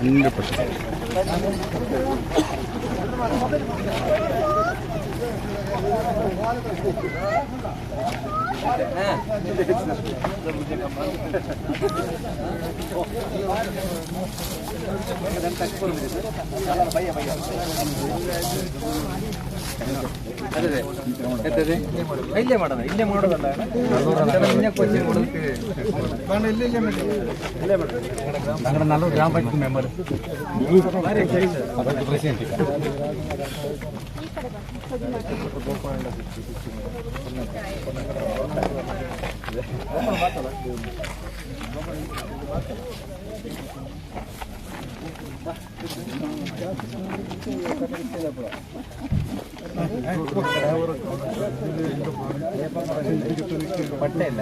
Hundred percent ಇಲ್ಲೇ ಮಾಡೋಣ ಇಲ್ಲೇ ಮಾಡೋದಲ್ಲ ಇನ್ನೇ ಕೋಚಿಂಗ್ ಕೊಡೋದಕ್ಕೆ ನಲ್ವತ್ತು ಗ್ರಾಮ ಪಂಚಾಯತ್ ಮೆಂಬರ್ ಪ್ರೆಸಿಡೆಂಟ್ ಬಟ್ಟೆ ಇಲ್ಲ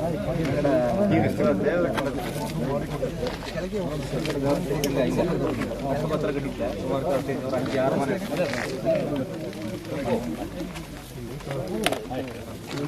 ಅಜ್ಜಿ ಆರು ಮನೆ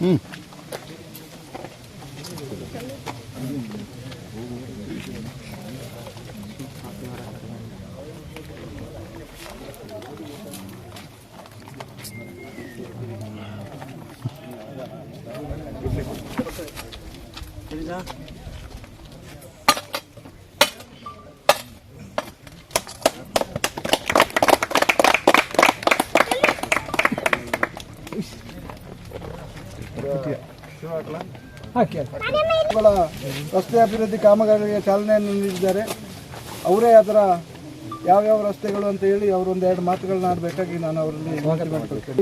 Mm. ರಸ್ತೆ ಅಭಿವೃದ್ಧಿ ಕಾಮಗಾರಿಗೆ ಚಾಲನೆಯನ್ನು ನೀಡಿದ್ದಾರೆ. ಅವರೇ ಅದರ ಯಾವ್ಯಾವ ರಸ್ತೆಗಳು ಅಂತ ಹೇಳಿ ಅವರು ಎರಡು ಮಾತುಗಳನ್ನ ಆಡಬೇಕಾಗಿ ನಾನು ಅವರಲ್ಲಿ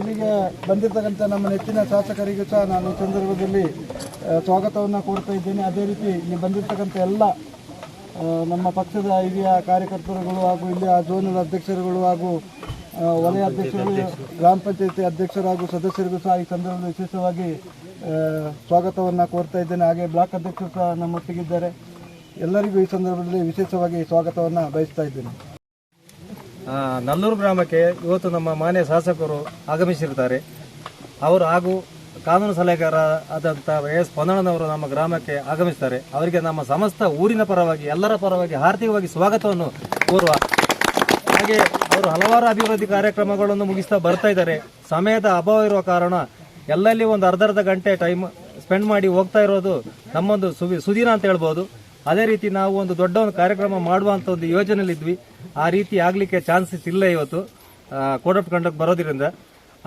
ಇಲ್ಲಿಗೆ ಬಂದಿರತಕ್ಕಂಥ ನಮ್ಮ ನೆಚ್ಚಿನ ಶಾಸಕರಿಗೂ ಸಹ ನಾನು ಈ ಸಂದರ್ಭದಲ್ಲಿ ಸ್ವಾಗತವನ್ನು ಕೊಡ್ತಾ ಇದ್ದೇನೆ. ಅದೇ ರೀತಿ ಇಲ್ಲಿ ಬಂದಿರತಕ್ಕಂಥ ಎಲ್ಲ ನಮ್ಮ ಪಕ್ಷದ ಹಿರಿಯ ಕಾರ್ಯಕರ್ತರುಗಳು ಹಾಗೂ ಇಲ್ಲಿ ಆ ಝೋನಲ್ ಅಧ್ಯಕ್ಷರುಗಳು ಹಾಗೂ ವಲಯ ಅಧ್ಯಕ್ಷರು ಗ್ರಾಮ ಪಂಚಾಯತಿ ಅಧ್ಯಕ್ಷರು ಹಾಗೂ ಸದಸ್ಯರಿಗೂ ಸಹ ಈ ಸಂದರ್ಭದಲ್ಲಿ ವಿಶೇಷವಾಗಿ ಸ್ವಾಗತವನ್ನು ಕೋರ್ತಾ ಇದ್ದೇನೆ. ಹಾಗೆ ಬ್ಲಾಕ್ ಅಧ್ಯಕ್ಷರು ಸಹ ನಮ್ಮೊಟ್ಟಿಗಿದ್ದಾರೆ. ಎಲ್ಲರಿಗೂ ಈ ಸಂದರ್ಭದಲ್ಲಿ ವಿಶೇಷವಾಗಿ ಸ್ವಾಗತವನ್ನು ಬಯಸ್ತಾ ಇದ್ದೇನೆ. ನಲ್ಲೂರು ಗ್ರಾಮಕ್ಕೆ ಇವತ್ತು ನಮ್ಮ ಮಾನ್ಯ ಶಾಸಕರು ಆಗಮಿಸಿರ್ತಾರೆ. ಅವರು ಹಾಗೂ ಕಾನೂನು ಸಲಹೆಗಾರ ಆದಂಥ ಎಸ್ ಪೊನ್ನಣ್ಣನವರು ನಮ್ಮ ಗ್ರಾಮಕ್ಕೆ ಆಗಮಿಸ್ತಾರೆ. ಅವರಿಗೆ ನಮ್ಮ ಸಮಸ್ತ ಊರಿನ ಪರವಾಗಿ, ಎಲ್ಲರ ಪರವಾಗಿ ಆರ್ಥಿಕವಾಗಿ ಸ್ವಾಗತವನ್ನು ಕೋರುವ ಹಾಗೆ ಅವರು ಹಲವಾರು ಅಭಿವೃದ್ಧಿ ಕಾರ್ಯಕ್ರಮಗಳನ್ನು ಮುಗಿಸ್ತಾ ಬರ್ತಾ ಇದ್ದಾರೆ. ಸಮಯದ ಅಭಾವ ಇರುವ ಕಾರಣ ಎಲ್ಲಲ್ಲಿ ಒಂದು ಅರ್ಧ ಅರ್ಧ ಗಂಟೆ ಟೈಮ್ ಸ್ಪೆಂಡ್ ಮಾಡಿ ಹೋಗ್ತಾ ಇರೋದು ನಮ್ಮೊಂದು ಸುವಿ ಸುದಿನ ಅಂತ ಹೇಳ್ಬೋದು. ಅದೇ ರೀತಿ ನಾವು ಒಂದು ದೊಡ್ಡ ಒಂದು ಕಾರ್ಯಕ್ರಮ ಮಾಡುವಂತ ಒಂದು ಯೋಜನೆಯಲ್ಲಿದ್ವಿ ಆ ರೀತಿ ಆಗಲಿಕ್ಕೆ ಚಾನ್ಸಸ್ ಇಲ್ಲ ಇವತ್ತು ಕೋಡ್ ಕಂಡಕ್ಕೆ ಬರೋದ್ರಿಂದ.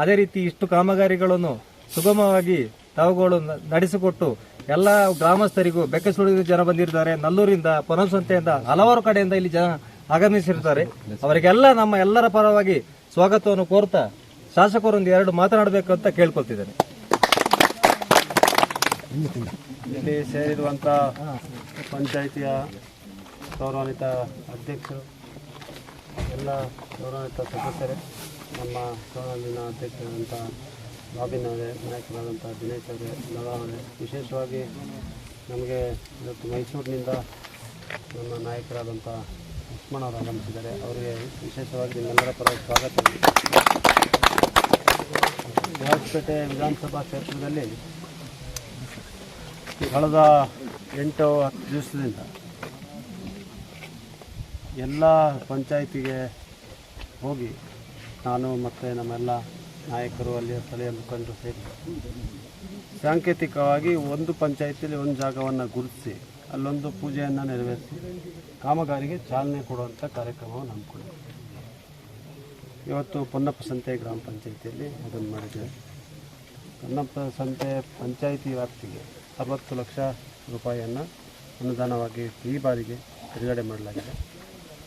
ಅದೇ ರೀತಿ ಇಷ್ಟು ಕಾಮಗಾರಿಗಳನ್ನು ಸುಗಮವಾಗಿ ತಾವುಗಳು ನಡೆಸಿಕೊಟ್ಟು ಎಲ್ಲ ಗ್ರಾಮಸ್ಥರಿಗೂ ಬೆಕ್ಕಸುಳಿದ ಜನ ಬಂದಿರ್ತಾರೆ. ನಲ್ಲೂರಿಂದ ಪೊನಸಂತೆಯಿಂದ ಹಲವಾರು ಕಡೆಯಿಂದ ಇಲ್ಲಿ ಜನ ಆಗಮಿಸಿರ್ತಾರೆ. ಅವರಿಗೆಲ್ಲ ನಮ್ಮ ಎಲ್ಲರ ಪರವಾಗಿ ಸ್ವಾಗತವನ್ನು ಕೋರ್ತಾ ಶಾಸಕರೊಂದು ಎರಡು ಮಾತನಾಡಬೇಕು ಅಂತ ಕೇಳ್ಕೊಳ್ತಿದ್ದೇನೆ. ಇಲ್ಲಿ ಸೇರಿರುವಂಥ ಪಂಚಾಯಿತಿಯ ಗೌರವಾನ್ವಿತ ಅಧ್ಯಕ್ಷರು, ಎಲ್ಲ ಗೌರವಾನ್ವಿತ ಸದಸ್ಯರೇ, ನಮ್ಮ ಗೌರವಾನ್ವಿನ ಅಧ್ಯಕ್ಷರಾದಂಥ ರಾಬಿನ್ ಅವರೇ ನಾಯಕರಾದಂಥ ದಿನೇಶ್ ಅವರೇ, ಲತಾ ವಿಶೇಷವಾಗಿ ನಮಗೆ ಇವತ್ತು ಮೈಸೂರಿನಿಂದ ನಮ್ಮ ನಾಯಕರಾದಂಥ ಲಕ್ಷ್ಮಣ್ ಅವರು ಆಗಮಿಸಿದ್ದಾರೆ. ಅವರಿಗೆ ವಿಶೇಷವಾಗಿ ನಿಮ್ಮೆಲ್ಲರ ಪರವಾಗಿ ಸ್ವಾಗತ. ಹೊಸಪೇಟೆ ವಿಧಾನಸಭಾ ಕ್ಷೇತ್ರದಲ್ಲಿ ಕಳೆದ ಎಂಟು ಹತ್ತು ದಿವಸದಿಂದ ಎಲ್ಲ ಪಂಚಾಯಿತಿಗೆ ಹೋಗಿ ನಾನು ಮತ್ತು ನಮ್ಮೆಲ್ಲ ನಾಯಕರು ಅಲ್ಲಿಯ ಸ್ಥಳೀಯ ಮುಖಂಡರು ಸೇರಿ ಸಾಂಕೇತಿಕವಾಗಿ ಒಂದು ಪಂಚಾಯಿತಿಯಲ್ಲಿ ಒಂದು ಜಾಗವನ್ನು ಗುರುತಿಸಿ, ಅಲ್ಲೊಂದು ಪೂಜೆಯನ್ನು ನೆರವೇರಿಸಿ, ಕಾಮಗಾರಿಗೆ ಚಾಲನೆ ಕೊಡುವಂಥ ಕಾರ್ಯಕ್ರಮವನ್ನು ಹಮ್ಮಿಕೊಂಡಿದ್ದೀವಿ ಇವತ್ತು ಪೊನ್ನಪ್ಪ ಸಂತೆ ಗ್ರಾಮ ಪಂಚಾಯಿತಿಯಲ್ಲಿ ಅದನ್ನು ಮಾಡಿದ್ದೇವೆ. ಪೊನ್ನಪ್ಪ ಸಂತೆ ಪಂಚಾಯಿತಿ ವ್ಯಾಪ್ತಿಗೆ ಅರವತ್ತು ಲಕ್ಷ ರೂಪಾಯಿಯನ್ನು ಅನುದಾನವಾಗಿ ಈ ಬಾರಿಗೆ ಬಿಡುಗಡೆ ಮಾಡಲಾಗಿದೆ.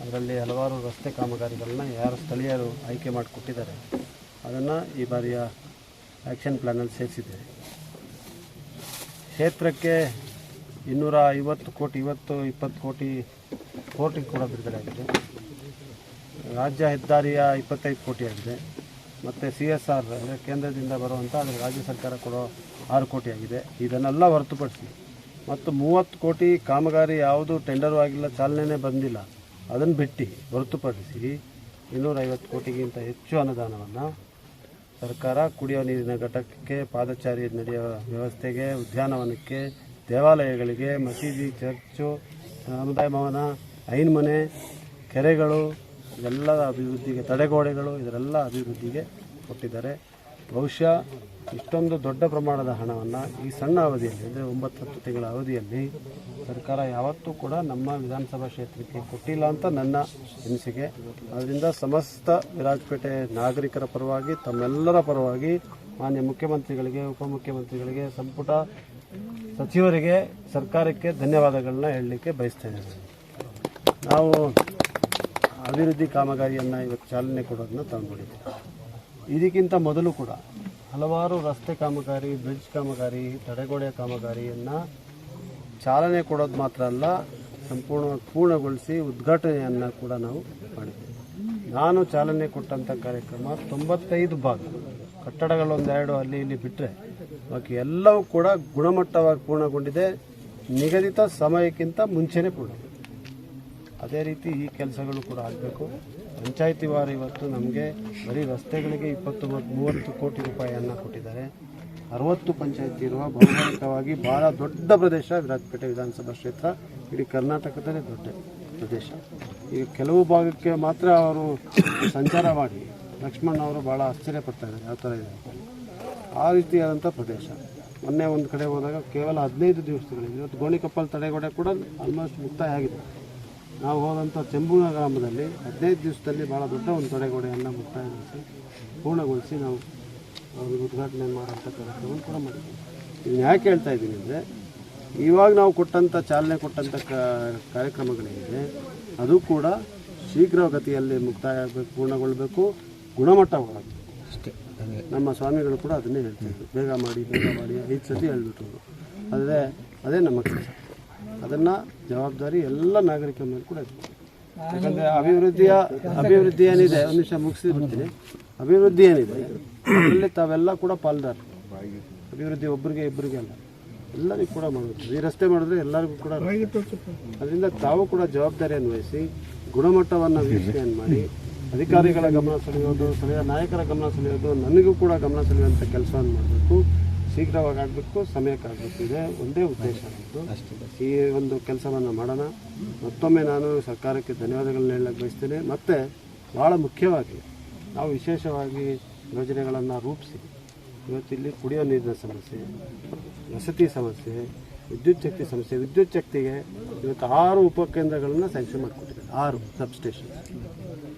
ಅದರಲ್ಲಿ ಹಲವಾರು ರಸ್ತೆ ಕಾಮಗಾರಿಗಳನ್ನ ಯಾರು ಸ್ಥಳೀಯರು ಆಯ್ಕೆ ಮಾಡಿಕೊಟ್ಟಿದ್ದಾರೆ, ಅದನ್ನು ಈ ಬಾರಿಯ ಆ್ಯಕ್ಷನ್ ಪ್ಲ್ಯಾನಲ್ಲಿ ಸೇರಿಸಿದ್ದೇವೆ. ಕ್ಷೇತ್ರಕ್ಕೆ ಇನ್ನೂರ ಐವತ್ತು ಕೋಟಿ, ಇವತ್ತು ಇಪ್ಪತ್ತು ಕೋಟಿ ಕೋಟಿ ಕೂಡ ಬಿಡುಗಡೆ ಆಗಿದೆ. ರಾಜ್ಯ ಹೆದ್ದಾರಿಯ ಇಪ್ಪತ್ತೈದು ಕೋಟಿ ಆಗಿದೆ. ಮತ್ತು ಸಿ ಎಸ್ ಆರ್ ಅಂದರೆ ಕೇಂದ್ರದಿಂದ ಬರುವಂಥ ಅದರ ರಾಜ್ಯ ಸರ್ಕಾರ ಕೊಡೋ ಆರು ಕೋಟಿ ಆಗಿದೆ. ಇದನ್ನೆಲ್ಲ ಹೊರತುಪಡಿಸಿ ಮತ್ತು ಮೂವತ್ತು ಕೋಟಿ ಕಾಮಗಾರಿ ಯಾವುದು ಟೆಂಡರು ಆಗಿಲ್ಲ ಚಾಲನೆ ಬಂದಿಲ್ಲ, ಅದನ್ನು ಬಿಟ್ಟು ಹೊರತುಪಡಿಸಿ ಇನ್ನೂರೈವತ್ತು ಕೋಟಿಗಿಂತ ಹೆಚ್ಚು ಅನುದಾನವನ್ನು ಸರ್ಕಾರ ಕುಡಿಯೋ ನೀರಿನ ಘಟಕಕ್ಕೆ, ಪಾದಚಾರಿ ನಡೆಯುವ ವ್ಯವಸ್ಥೆಗೆ, ಉದ್ಯಾನವನಕ್ಕೆ, ದೇವಾಲಯಗಳಿಗೆ, ಮಸೀದಿ, ಚರ್ಚು, ಸಮುದಾಯ ಭವನ ಐನ್ ಮನೆ ಕೆರೆಗಳು ಇದೆಲ್ಲದ ಅಭಿವೃದ್ಧಿಗೆ ತಡೆಗೋಡೆಗಳು ಇದರೆಲ್ಲ ಅಭಿವೃದ್ಧಿಗೆ ಕೊಟ್ಟಿದ್ದಾರೆ. ಬಹುಶಃ ಇಷ್ಟೊಂದು ದೊಡ್ಡ ಪ್ರಮಾಣದ ಹಣವನ್ನು ಈ ಸಣ್ಣ ಅವಧಿಯಲ್ಲಿ, ಅಂದರೆ ಒಂಬತ್ತು ಹತ್ತು ತಿಂಗಳ ಅವಧಿಯಲ್ಲಿ ಸರ್ಕಾರ ಯಾವತ್ತೂ ಕೂಡ ನಮ್ಮ ವಿಧಾನಸಭಾ ಕ್ಷೇತ್ರಕ್ಕೆ ಕೊಟ್ಟಿಲ್ಲ ಅಂತ ನನ್ನ ಅನಿಸಿಕೆ ಅದರಿಂದ ಸಮಸ್ತ ವಿರಾಜಪೇಟೆ ನಾಗರಿಕರ ಪರವಾಗಿ, ತಮ್ಮೆಲ್ಲರ ಪರವಾಗಿ ಮಾನ್ಯ ಮುಖ್ಯಮಂತ್ರಿಗಳಿಗೆ, ಉಪಮುಖ್ಯಮಂತ್ರಿಗಳಿಗೆ, ಸಂಪುಟ ಸಚಿವರಿಗೆ, ಸರ್ಕಾರಕ್ಕೆ ಧನ್ಯವಾದಗಳನ್ನ ಹೇಳಲಿಕ್ಕೆ ಬಯಸ್ತಾ ಇದ್ದೇನೆ. ನಾವು ಅಭಿವೃದ್ಧಿ ಕಾಮಗಾರಿಯನ್ನು ಇವತ್ತು ಚಾಲನೆ ಕೊಡೋದನ್ನ ತಂದುಕೊಂಡಿದ್ದೀವಿ ಇದಕ್ಕಿಂತ ಮೊದಲು ಕೂಡ ಹಲವಾರು ರಸ್ತೆ ಕಾಮಗಾರಿ, ಬ್ರಿಡ್ಜ್ ಕಾಮಗಾರಿ, ತಡೆಗೋಡೆ ಕಾಮಗಾರಿಯನ್ನು ಚಾಲನೆ ಕೊಡೋದು ಮಾತ್ರ ಅಲ್ಲ ಸಂಪೂರ್ಣವಾಗಿ ಪೂರ್ಣಗೊಳಿಸಿ ಉದ್ಘಾಟನೆಯನ್ನು ಕೂಡ ನಾವು ಮಾಡಿದ್ದೇವೆ ನಾನು ಚಾಲನೆ ಕೊಟ್ಟಂಥ ಕಾರ್ಯಕ್ರಮ ತೊಂಬತ್ತೈದು ಭಾಗ. ಕಟ್ಟಡಗಳು ಒಂದೆರಡು ಅಲ್ಲಿ ಇಲ್ಲಿ ಬಿಟ್ಟರೆ ಬಾಕಿ ಎಲ್ಲವೂ ಕೂಡ ಗುಣಮಟ್ಟವಾಗಿ ಪೂರ್ಣಗೊಂಡಿದೆ. ನಿಗದಿತ ಸಮಯಕ್ಕಿಂತ ಮುಂಚೆನೇ ಪೂರ್ಣ. ಅದೇ ರೀತಿ ಈ ಕೆಲಸಗಳು ಕೂಡ ಆಗಬೇಕು. ಪಂಚಾಯತಿ ವಾರ ಇವತ್ತು ನಮಗೆ ಬರೀ ರಸ್ತೆಗಳಿಗೆ ಇಪ್ಪತ್ತು ಮೂವತ್ತು ಕೋಟಿ ರೂಪಾಯಿಯನ್ನು ಕೊಟ್ಟಿದ್ದಾರೆ. ಅರವತ್ತು ಪಂಚಾಯತಿ ಇರುವ ಭೌಗೋಳಿಕವಾಗಿ ಭಾಳ ದೊಡ್ಡ ಪ್ರದೇಶ ವಿರಾಜಪೇಟೆ ವಿಧಾನಸಭಾ ಕ್ಷೇತ್ರ. ಇಡೀ ಕರ್ನಾಟಕದಲ್ಲೇ ದೊಡ್ಡ ಪ್ರದೇಶ. ಈಗ ಕೆಲವು ಭಾಗಕ್ಕೆ ಮಾತ್ರ ಅವರು ಸಂಚಾರ ಮಾಡಿ. ಲಕ್ಷ್ಮಣ್ ಅವರು ಭಾಳ ಆಶ್ಚರ್ಯ ಪಡ್ತಾ ಇದ್ದಾರೆ. ಯಾವ ಥರ ಇದೆ ಆ ರೀತಿಯಾದಂಥ ಪ್ರದೇಶ. ಮೊನ್ನೆ ಒಂದು ಕಡೆ ಹೋದಾಗ ಕೇವಲ ಹದಿನೈದು ದಿವಸಗಳಿದೆ. ಇವತ್ತು ಗೋಣಿಕೊಪ್ಪಲ್ ತಡೆಗೋಡೆ ಕೂಡ ಆಲ್ಮೋಸ್ಟ್ ಮುಕ್ತಾಯ ಆಗಿದೆ. ನಾವು ಹೋದಂಥ ಚೆಂಬೂನ ಗ್ರಾಮದಲ್ಲಿ ಹದಿನೈದು ದಿವಸದಲ್ಲಿ ಭಾಳ ದೊಡ್ಡ ಒಂದು ತಡೆಗೋಡೆಯನ್ನು ಮುಕ್ತಾಯಗೊಳಿಸಿ ಪೂರ್ಣಗೊಳಿಸಿ ನಾವು ಅವ್ರಿಗೆ ಉದ್ಘಾಟನೆ ಮಾಡೋಂಥ ಕಾರ್ಯಕ್ರಮವನ್ನು ಕೂಡ ಮಾಡಿದ್ದೀವಿ. ಇದನ್ನು ಯಾಕೆ ಹೇಳ್ತಾ ಇದ್ದೀನಿ ಅಂದರೆ ಇವಾಗ ನಾವು ಕೊಟ್ಟಂಥ ಚಾಲನೆ ಕೊಟ್ಟಂಥ ಕ- ಕಾರ್ಯಕ್ರಮಗಳೇನಿದೆ ಅದು ಕೂಡ ಶೀಘ್ರಗತಿಯಲ್ಲಿ ಮುಕ್ತಾಯ ಆಗಬೇಕು ಪೂರ್ಣಗೊಳ್ಳಬೇಕು ಗುಣಮಟ್ಟವಾಗಬೇಕು ನಮ್ಮ ಸ್ವಾಮಿಗಳು ಕೂಡ ಅದನ್ನೇ ಹೇಳ್ತಿದ್ರು ಬೇಗ ಮಾಡಿ ಬೇಗ ಮಾಡಿ ಐದು ಸತಿ ಹೇಳ್ಬಿಟ್ರು. ಅದೇ ಅದೇ ನಮ್ಮ ಕೆಲಸ. ಅದನ್ನು ಜವಾಬ್ದಾರಿ ಎಲ್ಲ ನಾಗರಿಕರ ಮೇಲೆ ಕೂಡ ಇದೆ ಯಾಕಂದರೆ ಅಭಿವೃದ್ಧಿಯ ಅಭಿವೃದ್ಧಿ ಏನಿದೆ? ಒಂದು ನಿಮಿಷ ಮುಗಿಸಿ ಬಿಡ್ತೀನಿ. ಅಭಿವೃದ್ಧಿ ಏನಿದೆ? ಅದರಲ್ಲಿ ತಾವೆಲ್ಲ ಕೂಡ ಪಾಲ್ದಾರ. ಅಭಿವೃದ್ಧಿ ಒಬ್ಬರಿಗೆ ಇಬ್ಬರಿಗೆ ಅಲ್ಲ. ಎಲ್ಲರಿಗೂ ಕೂಡ ಮಾಡಬೇಕು ಈ ರಸ್ತೆ ಮಾಡಿದ್ರೆ ಎಲ್ಲರಿಗೂ ಕೂಡ ಅದರಿಂದ ತಾವು ಕೂಡ ಜವಾಬ್ದಾರಿಯನ್ನು ವಹಿಸಿ ಗುಣಮಟ್ಟವನ್ನು ವೀಕ್ಷಣೆಯನ್ನು ಮಾಡಿ ಅಧಿಕಾರಿಗಳ ಗಮನ ಸೆಳೆಯೋದು ಸ್ಥಳೀಯ ನಾಯಕರ ಗಮನ ಸೆಳೆಯೋದು ನನಗೂ ಕೂಡ ಗಮನ ಸೆಳೆಯುವಂಥ ಕೆಲಸವನ್ನು ಮಾಡಬೇಕು. ಶೀಘ್ರವಾಗಿ ಆಗಬೇಕು ಸಮಯಕ್ಕಾಗಬೇಕು ಇದೆ ಒಂದೇ ಉದ್ದೇಶ ನಮ್ಮದು ಈ ಒಂದು ಕೆಲಸವನ್ನು ಮಾಡೋಣ. ಮತ್ತೊಮ್ಮೆ ನಾನು ಸರ್ಕಾರಕ್ಕೆ ಧನ್ಯವಾದಗಳನ್ನ ಹೇಳಕ್ಕೆ ಬಯಸ್ತೇನೆ. ಮತ್ತು ಭಾಳ ಮುಖ್ಯವಾಗಿ ನಾವು ವಿಶೇಷವಾಗಿ ಯೋಜನೆಗಳನ್ನು ರೂಪಿಸಿ ಇವತ್ತಿಲ್ಲಿ ಕುಡಿಯೋ ನೀರಿನ ಸಮಸ್ಯೆ, ವಸತಿ ಸಮಸ್ಯೆ, ವಿದ್ಯುತ್ ಶಕ್ತಿ ಸಮಸ್ಯೆ, ವಿದ್ಯುತ್ ಶಕ್ತಿಗೆ ಇವತ್ತು ಆರು ಉಪಕೇಂದ್ರಗಳನ್ನು ಸ್ಯಾಂಕ್ಷನ್ ಮಾಡಿಕೊಟ್ಟಿದ್ದಾರೆ. ಆರು ಸಬ್ ಸ್ಟೇಷನ್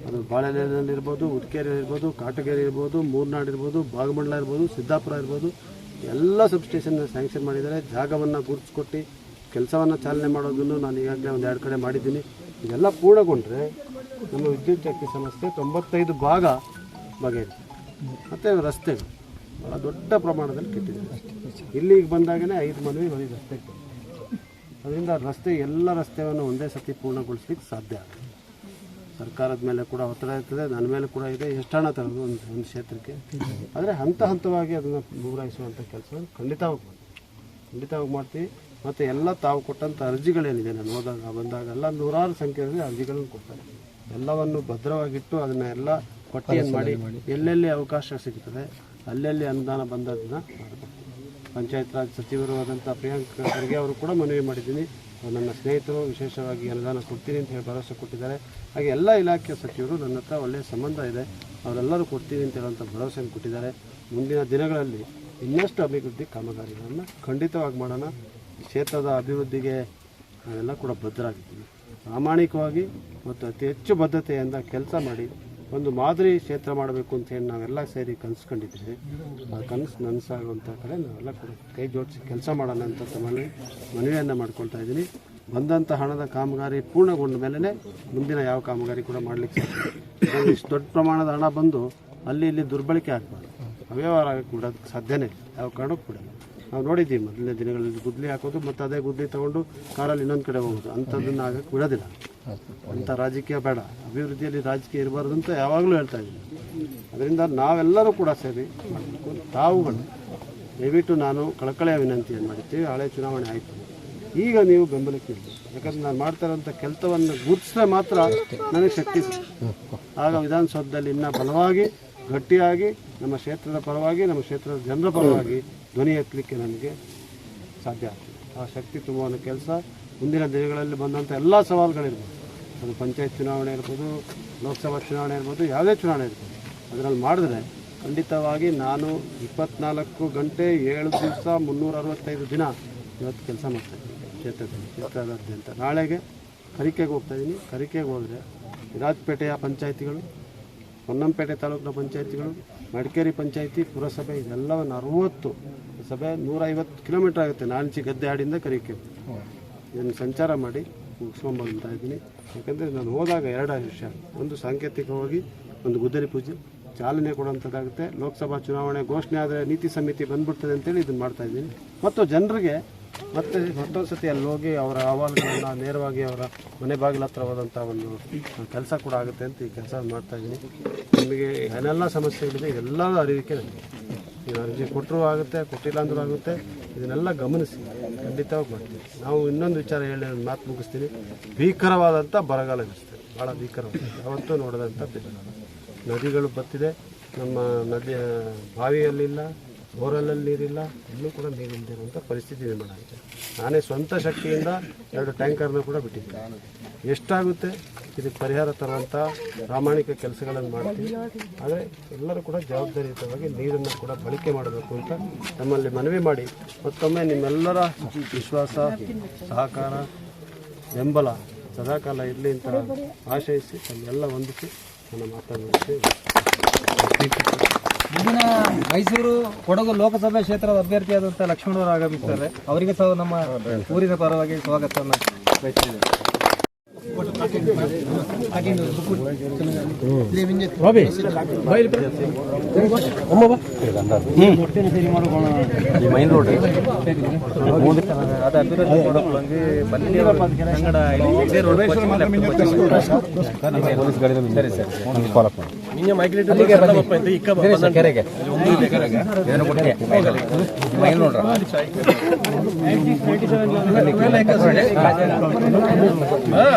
ಅದು ಬಾಳೆನಲ್ಲಿರ್ಬೋದು ಉದ್ಕೇರಿ ಇರ್ಬೋದು, ಕಾಟಗೇರಿ ಇರ್ಬೋದು, ಮೂರ್ನಾಡು ಇರ್ಬೋದು ಭಾಗಮಂಡಲ ಇರ್ಬೋದು, ಸಿದ್ದಾಪುರ ಇರ್ಬೋದು ಎಲ್ಲ ಸಬ್ ಸ್ಟೇಷನ್ ಸ್ಯಾಂಕ್ಷನ್ ಮಾಡಿದ್ದಾರೆ. ಜಾಗವನ್ನು ಗುರುತಿಸ್ಕೊಟ್ಟು ಕೆಲಸವನ್ನು ಚಾಲನೆ ಮಾಡೋದನ್ನು ನಾನು ಈಗಾಗಲೇ ಒಂದು ಎರಡು ಕಡೆ ಮಾಡಿದ್ದೀನಿ. ಇದೆಲ್ಲ ಪೂರ್ಣಗೊಂಡ್ರೆ ನಮ್ಮ ವಿದ್ಯುತ್ ಶಕ್ತಿ ಸಮಸ್ಯೆ ತೊಂಬತ್ತೈದು ಭಾಗ ಬಗೆಹರಿಯುತ್ತೆ ಮತ್ತು ರಸ್ತೆಗಳು. ಭಾಳ ದೊಡ್ಡ ಪ್ರಮಾಣದಲ್ಲಿ ಕೆಟ್ಟಿದೆ ಇಲ್ಲಿಗೆ ಬಂದಾಗಲೇ ಐದು ಮನವಿ ಬರೀ ರಸ್ತೆ ಅದರಿಂದ ರಸ್ತೆ ಎಲ್ಲ ರಸ್ತೆಯನ್ನು ಒಂದೇ ಸತಿ ಪೂರ್ಣಗೊಳಿಸ್ಲಿಕ್ಕೆ ಸಾಧ್ಯ ಆಗುತ್ತೆ. ಸರ್ಕಾರದ ಮೇಲೆ ಕೂಡ ಒತ್ತಡ ಇರ್ತದೆ ನನ್ನ ಮೇಲೆ ಕೂಡ ಇದೆ. ಎಷ್ಟು ಹಣ ತರೋದು ಒಂದು ಒಂದು ಕ್ಷೇತ್ರಕ್ಕೆ? ಆದರೆ ಹಂತ ಹಂತವಾಗಿ ಅದನ್ನು ಪೂರೈಸುವಂಥ ಕೆಲಸ ಖಂಡಿತವಾಗಿ ಮಾಡ್ತೀವಿ ಖಂಡಿತವಾಗಿ ಮಾಡ್ತೀವಿ ಮತ್ತು ಎಲ್ಲ ತಾವು ಕೊಟ್ಟಂಥ ಅರ್ಜಿಗಳೇನಿದೆ ನಾನು ಹೋದಾಗ ಬಂದಾಗ ಎಲ್ಲ ನೂರಾರು ಸಂಖ್ಯೆಯಲ್ಲಿ ಅರ್ಜಿಗಳನ್ನು ಕೊಡ್ತಾರೆ. ಎಲ್ಲವನ್ನು ಭದ್ರವಾಗಿಟ್ಟು ಅದನ್ನ ಎಲ್ಲ ಪಟ್ಟಿಯನ್ನು ಮಾಡಿ ಎಲ್ಲೆಲ್ಲಿ ಅವಕಾಶ ಸಿಗ್ತದೆ ಅಲ್ಲೆಲ್ಲಿ ಅನುದಾನ ಬಂದದನ್ನು ಪಂಚಾಯತ್ ರಾಜ್ ಸಚಿವರು ಆದಂಥ ಪ್ರಿಯಾಂಕ್ ಖರ್ಗೆ ಅವರು ಕೂಡ ಮನವಿ ಮಾಡಿದ್ದೀನಿ. ನನ್ನ ಸ್ನೇಹಿತರು ವಿಶೇಷವಾಗಿ ಅನುದಾನ ಕೊಡ್ತೀನಿ ಅಂತ ಹೇಳಿ ಭರವಸೆ ಕೊಟ್ಟಿದ್ದಾರೆ. ಹಾಗೆ ಎಲ್ಲ ಇಲಾಖೆಯ ಸಚಿವರು ನನ್ನ ಹತ್ರ ಒಳ್ಳೆಯ ಸಂಬಂಧ ಇದೆ. ಅವರೆಲ್ಲರೂ ಕೊಡ್ತೀನಿ ಅಂತ ಹೇಳುವಂಥ ಭರವಸೆಯನ್ನು ಕೊಟ್ಟಿದ್ದಾರೆ. ಮುಂದಿನ ದಿನಗಳಲ್ಲಿ ಇನ್ನಷ್ಟು ಅಭಿವೃದ್ಧಿ ಕಾಮಗಾರಿಗಳನ್ನು ಖಂಡಿತವಾಗಿ ಮಾಡೋಣ. ಕ್ಷೇತ್ರದ ಅಭಿವೃದ್ಧಿಗೆ ನಾವೆಲ್ಲ ಕೂಡ ಬದ್ಧರಾಗಿದ್ದೀವಿ. ಪ್ರಾಮಾಣಿಕವಾಗಿ ಮತ್ತು ಅತಿ ಹೆಚ್ಚು ಬದ್ಧತೆಯಿಂದ ಕೆಲಸ ಮಾಡಿ ಒಂದು ಮಾದರಿ ಕ್ಷೇತ್ರ ಮಾಡಬೇಕು ಅಂತ ಹೇಳಿ ನಾವೆಲ್ಲ ಸೇರಿ ಕನ್ಸ್ಕೊಂಡಿದ್ವಿ ಆ ಕನಸು ನನಸಾಗುವಂಥ ಕಡೆ ನಾವೆಲ್ಲ ಕೂಡ ಕೈ ಜೋಡಿಸಿ ಕೆಲಸ ಮಾಡೋಣ ಅಂತ ತಮ್ಮಲ್ಲಿ ಮನವಿಯನ್ನು ಮಾಡ್ಕೊಳ್ತಾ ಇದ್ದೀನಿ. ಬಂದಂಥ ಹಣದ ಕಾಮಗಾರಿ ಪೂರ್ಣಗೊಂಡ ಮೇಲೆ ಮುಂದಿನ ಯಾವ ಕಾಮಗಾರಿ ಕೂಡ ಮಾಡಲಿಕ್ಕೆ ಸಾಧ್ಯ ಇಷ್ಟು ದೊಡ್ಡ ಪ್ರಮಾಣದ ಹಣ ಬಂದು ಅಲ್ಲಿ ಇಲ್ಲಿ ದುರ್ಬಳಕೆ ಆಗಬಾರ್ದು. ಅವ್ಯವಹಾರ ಆಗಕ್ಕೆ ಕೂಡ ಸಾಧ್ಯನೇ ಯಾವ ಕಾರಣಕ್ಕೂ ಬಿಡಲ್ಲ ನಾವು ನೋಡಿದ್ದೀವಿ ಮೊದಲನೇ ದಿನಗಳಲ್ಲಿ ಗುದ್ಲಿ ಹಾಕೋದು ಮತ್ತು ಅದೇ ಗುದ್ಲಿ ತಗೊಂಡು ಕಾರಲ್ಲಿ ಇನ್ನೊಂದು ಕಡೆ ಹೋಗೋದು. ಅಂಥದ್ದನ್ನು ಆಗಕ್ಕೆ ಬಿಡೋದಿಲ್ಲ. ಅಂಥ ರಾಜಕೀಯ ಬೇಡ. ಅಭಿವೃದ್ಧಿಯಲ್ಲಿ ರಾಜಕೀಯ ಇರಬಾರ್ದು ಅಂತ ಯಾವಾಗಲೂ ಹೇಳ್ತಾ ಇದ್ದೀನಿ. ಅದರಿಂದ ನಾವೆಲ್ಲರೂ ಕೂಡ ಸೇರಿ ತಾವುಗಳು, ದಯವಿಟ್ಟು ನಾನು ಕಳಕಳೆಯ ವಿನಂತಿಯನ್ನು ಮಾಡ್ತೀವಿ ಹಳೆ ಚುನಾವಣೆ ಆಯಿತು. ಈಗ ನೀವು ಬೆಂಬಲಕ್ಕೆ ಇರಬೇಕು ಯಾಕಂದ್ರೆ ನಾನು ಮಾಡ್ತಾ ಇರೋಂಥ ಕೆಲಸವನ್ನು ಗುರುತಿಸಿದ್ರೆ ಮಾತ್ರ ನನಗೆ ಶಕ್ತಿ ಆಗ ವಿಧಾನಸೌಧದಲ್ಲಿ ಇನ್ನೂ ಬಲವಾಗಿ, ಗಟ್ಟಿಯಾಗಿ, ನಮ್ಮ ಕ್ಷೇತ್ರದ ಪರವಾಗಿ, ನಮ್ಮ ಕ್ಷೇತ್ರದ ಜನರ ಪರವಾಗಿ ಧ್ವನಿ ಎತ್ತಲಿಕ್ಕೆ ನನಗೆ ಸಾಧ್ಯ ಆಗ್ತದೆ ಆ ಶಕ್ತಿ ತುಂಬುವ ಕೆಲಸ ಮುಂದಿನ ದಿನಗಳಲ್ಲಿ ಬಂದಂಥ ಎಲ್ಲ ಸವಾಲುಗಳಿರ್ಬೋದು. ಅದು ಪಂಚಾಯತ್ ಚುನಾವಣೆ ಇರ್ಬೋದು, ಲೋಕಸಭಾ ಚುನಾವಣೆ ಇರ್ಬೋದು, ಯಾವುದೇ ಚುನಾವಣೆ ಇರ್ಬೋದು. ಅದರಲ್ಲಿ ಮಾಡಿದ್ರೆ ಖಂಡಿತವಾಗಿ ನಾನು ಇಪ್ಪತ್ನಾಲ್ಕು ಗಂಟೆ ಏಳು ದಿವಸ ಮುನ್ನೂರ ಅರವತ್ತೈದು ದಿನ ಇವತ್ತು ಕೆಲಸ ಮಾಡ್ತಾಯಿದ್ದೀನಿ ಕ್ಷೇತ್ರದಲ್ಲಿ, ಕ್ಷೇತ್ರದಾದ್ಯಂತ. ನಾಳೆಗೆ ಕರಿಕೆಗೆ ಹೋಗ್ತಾಯಿದ್ದೀನಿ ಕರಿಕೆಗೆ ಹೋದರೆ ವಿರಾಜಪೇಟೆಯ ಪಂಚಾಯತಿಗಳು, ಹೊನ್ನಂಪೇಟೆ ತಾಲೂಕಿನ ಪಂಚಾಯತಿಗಳು ಮಡಿಕೇರಿ ಪಂಚಾಯಿತಿ, ಪುರಸಭೆ, ಇದೆಲ್ಲವನ್ನು ಅರವತ್ತು ಸಭೆ ನೂರೈವತ್ತು ಕಿಲೋಮೀಟರ್ ಆಗುತ್ತೆ. ನಾಲ್ಚಿ ಗದ್ದೆ ಹಾಡಿಂದ ಕರಿಕೆ. ಇದನ್ನು ಸಂಚಾರ ಮಾಡಿ ಮುಗಿಸ್ಕೊಂಡ್ಬಂತ ಇದ್ದೀನಿ. ಯಾಕಂದರೆ ನಾನು ಹೋದಾಗ ಎರಡು ವಿಷಯ ಒಂದು ಸಾಂಕೇತಿಕವಾಗಿ, ಒಂದು ಗುದ್ದರಿ ಪೂಜೆ. ಚಾಲನೆ ಕೊಡುವಂಥದ್ದಾಗುತ್ತೆ ಲೋಕಸಭಾ ಚುನಾವಣೆ ಘೋಷಣೆ ಆದರೆ ನೀತಿ ಸಮಿತಿ ಬಂದ್ಬಿಡ್ತದೆ ಅಂತೇಳಿ ಇದನ್ನು ಮಾಡ್ತಾ ಇದ್ದೀನಿ. ಮತ್ತು ಜನರಿಗೆ ಮತ್ತೆ ಮತ್ತೊಂದು ಸತಿ ಅಲ್ಲಿ ಹೋಗಿ ಅವರ ಅಹವಾಲುಗಳನ್ನ ನೇರವಾಗಿ ಅವರ ಮನೆ ಬಾಗಿಲ ಹತ್ರ ಒಂದು ಕೆಲಸ ಕೂಡ ಆಗುತ್ತೆ ಅಂತ ಈ ಕೆಲಸ ಮಾಡ್ತಾ ಇದ್ದೀನಿ. ನಿಮಗೆ ಏನೆಲ್ಲ ಸಮಸ್ಯೆಗಳಿದೆ ಎಲ್ಲ ಅರಿವಿಕೆ ನನಗೆ ನೀವು ಅರ್ಜಿ ಕೊಟ್ಟರು ಆಗುತ್ತೆ, ಕೊಟ್ಟಿಲ್ಲ ಅಂದ್ರೂ ಆಗುತ್ತೆ. ಇದನ್ನೆಲ್ಲ ಗಮನಿಸಿ, ಖಂಡಿತವಾಗಿ ಮಾಡ್ತೀವಿ ನಾವು ಇನ್ನೊಂದು ವಿಚಾರ ಹೇಳಿ ಮಾತು ಮುಗಿಸ್ತೀನಿ. ಭೀಕರವಾದಂಥ ಬರಗಾಲ ಇರುತ್ತೆ ಭಾಳ ಭೀಕರವಾದ ಯಾವತ್ತೂ ನೋಡಿದಂಥ ನದಿಗಳು ಬತ್ತಿದೆ. ನಮ್ಮ ನದಿಯ ಬಾವಿಯಲ್ಲಿಲ್ಲ. ಬೋರಲ್ಲಲ್ಲಿ ನೀರಿಲ್ಲ, ಇನ್ನೂ ಕೂಡ ನೀರಿಲ್ಲದೆ ಇರುವಂಥ ಪರಿಸ್ಥಿತಿ ನಿರ್ಮಾಣ ಆಗಿದೆ ನಾನೇ ಸ್ವಂತ ಶಕ್ತಿಯಿಂದ ಎರಡು ಟ್ಯಾಂಕರ್ನ ಕೂಡ ಬಿಟ್ಟಿದ್ದೆ ಎಷ್ಟಾಗುತ್ತೆ? ಇದಕ್ಕೆ ಪರಿಹಾರ ತರುವಂಥ ಪ್ರಾಮಾಣಿಕ ಕೆಲಸಗಳನ್ನು ಮಾಡ್ತೀವಿ. ಆದರೆ ಎಲ್ಲರೂ ಕೂಡ ಜವಾಬ್ದಾರಿಯುತವಾಗಿ ನೀರನ್ನು ಕೂಡ ಬಳಕೆ ಮಾಡಬೇಕು ಅಂತ ನಮ್ಮಲ್ಲಿ ಮನವಿ ಮಾಡಿ, ಮತ್ತೊಮ್ಮೆ ನಿಮ್ಮೆಲ್ಲರ ವಿಶ್ವಾಸ, ಸಹಕಾರ, ಬೆಂಬಲ ಸದಾಕಾಲ ಇರಲಿ ಅಂತ ಆಶಯಿಸಿ ತಮ್ಮೆಲ್ಲ ಹೊಂದಿಸಿ ನನ್ನ ಮಾತನ್ನು ಮುಂದಿನ ಮೈಸೂರು, ಕೊಡಗು ಲೋಕಸಭೆ ಕ್ಷೇತ್ರದ ಅಭ್ಯರ್ಥಿಯಾದಂಥ ಲಕ್ಷ್ಮಣವರು ಆಗಮಿಸ್ತಾರೆ. ಅವರಿಗೆ ಸಹ ನಮ್ಮ ಊರಿನ ಪರವಾಗಿ ಸ್ವಾಗತವನ್ನು ಬಯಸಿದ್ದೇವೆ ಮೈನ್ ರೋಡ್ ಅದು ಅಭಿವೃದ್ಧಿ ಮಾಡೋಕ್ಕಾಗಿ ಬನ್ನಿ ಕನ್ನಡ ಇದೇ ರೋಡ್ ಲೆಫ್ಟ್ ಪಶ್ಚಿಮ. ಸರಿ ಸರಿ ಕೆರೆಗೆ ಇದನ್ನು ಕೊಟ್ಟೆ ಮೈನ್ ರೋಡ್